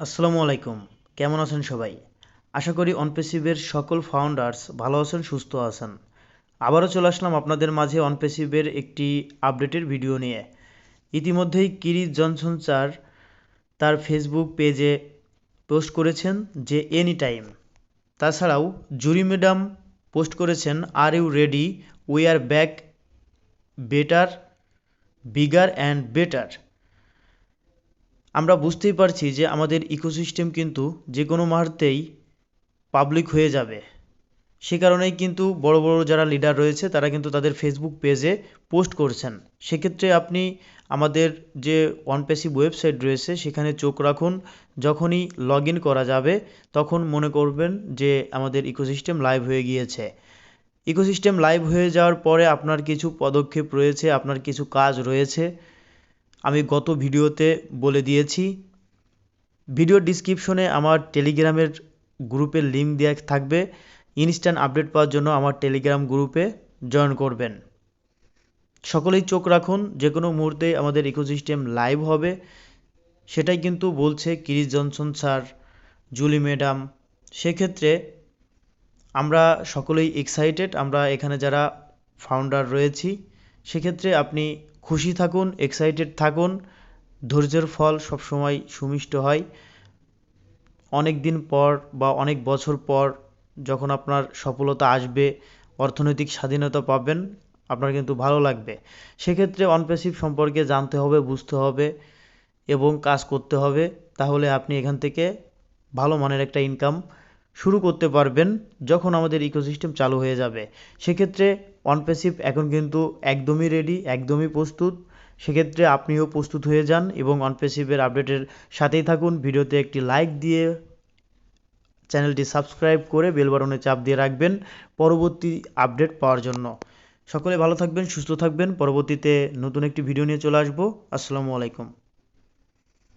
আসসালামু আলাইকুম। কেমন আছেন সবাই? আশা করি অনপেসিভের সকল ফাউন্ডার্স ভালো আছেন, সুস্থ আছেন। আবারও চলে আসলাম আপনাদের মাঝে অনপেসিভের একটি আপডেটের ভিডিও নিয়ে। ইতিমধ্যেই কিরি জনসন স্যার তার ফেসবুক পেজে পোস্ট করেছেন যে এনি টাইম তাছাড়াও জুরি ম্যাডাম পোস্ট করেছেন are you ready we are back better bigger and better আমরা বুঝতেই পারছি যে আমাদের ইকোসিস্টেম কিন্তু যে কোনো মুহূর্তেই পাবলিক হয়ে যাবে। সে কারণেই কিন্তু বড় বড় যারা লিডার রয়েছে, তারা কিন্তু তাদের ফেসবুক পেজে পোস্ট করছেন। সেক্ষেত্রে আপনি আমাদের যে অনপেসিভ ওয়েবসাইট রয়েছে, সেখানে চোখ রাখুন। যখনই লগ করা যাবে, তখন মনে করবেন যে আমাদের ইকোসিস্টেম লাইভ হয়ে গিয়েছে। ইকোসিস্টেম লাইভ হয়ে যাওয়ার পরে আপনার কিছু পদক্ষেপ রয়েছে, আপনার কিছু কাজ রয়েছে। আমি গত ভিডিওতে বলে দিয়েছি। ভিডিও ডিসক্রিপশনে আমার টেলিগ্রামের গ্রুপের লিঙ্ক দেওয়া থাকবে। ইনস্ট্যান্ট আপডেট পাওয়ার জন্য আমার টেলিগ্রাম গ্রুপে জয়েন করবেন। সকলেই চোখ রাখুন যে কোনো মুহূর্তে আমাদের ইকোসিস্টেম লাইভ হবে। সেটাই কিন্তু বলছে Chris Johnson sir, Julie madam. সেক্ষেত্রে আমরা সকলেই এক্সাইটেড আমরা এখানে যারা ফাউন্ডার রয়েছি, সেক্ষেত্রে আপনি খুশি থাকুন এক্সাইটেড থাকুন। ধৈর্যের ফল সবসময় সুমিষ্ট হয়। অনেক দিন পর বা অনেক বছর পর যখন আপনার সফলতা আসবে, অর্থনৈতিক স্বাধীনতা পাবেন, আপনার কিন্তু ভালো লাগবে। সেক্ষেত্রে অনপেসিভ সম্পর্কে জানতে হবে, বুঝতে হবে এবং কাজ করতে হবে। তাহলে আপনি এখান থেকে ভালো মানের একটা ইনকাম শুরু করতে পারবেন যখন আমাদের ইকোসিস্টেম চালু হয়ে যাবে। সেক্ষেত্রে অনপেসিভ এখন কিন্তু একদমই রেডি একদমই প্রস্তুত। সেক্ষেত্রে আপনিও প্রস্তুত হয়ে যান এবং অনপেসিভের আপডেটের সাথেই থাকুন। ভিডিওতে একটি লাইক দিয়ে চ্যানেলটি সাবস্ক্রাইব করে বেল বাটনে চাপ দিয়ে রাখবেন পরবর্তী আপডেট পাওয়ার জন্য। সকলে ভালো থাকবেন, সুস্থ থাকবেন। পরবর্তীতে নতুন একটি ভিডিও নিয়ে চলে আসব। আসসালামু আলাইকুম।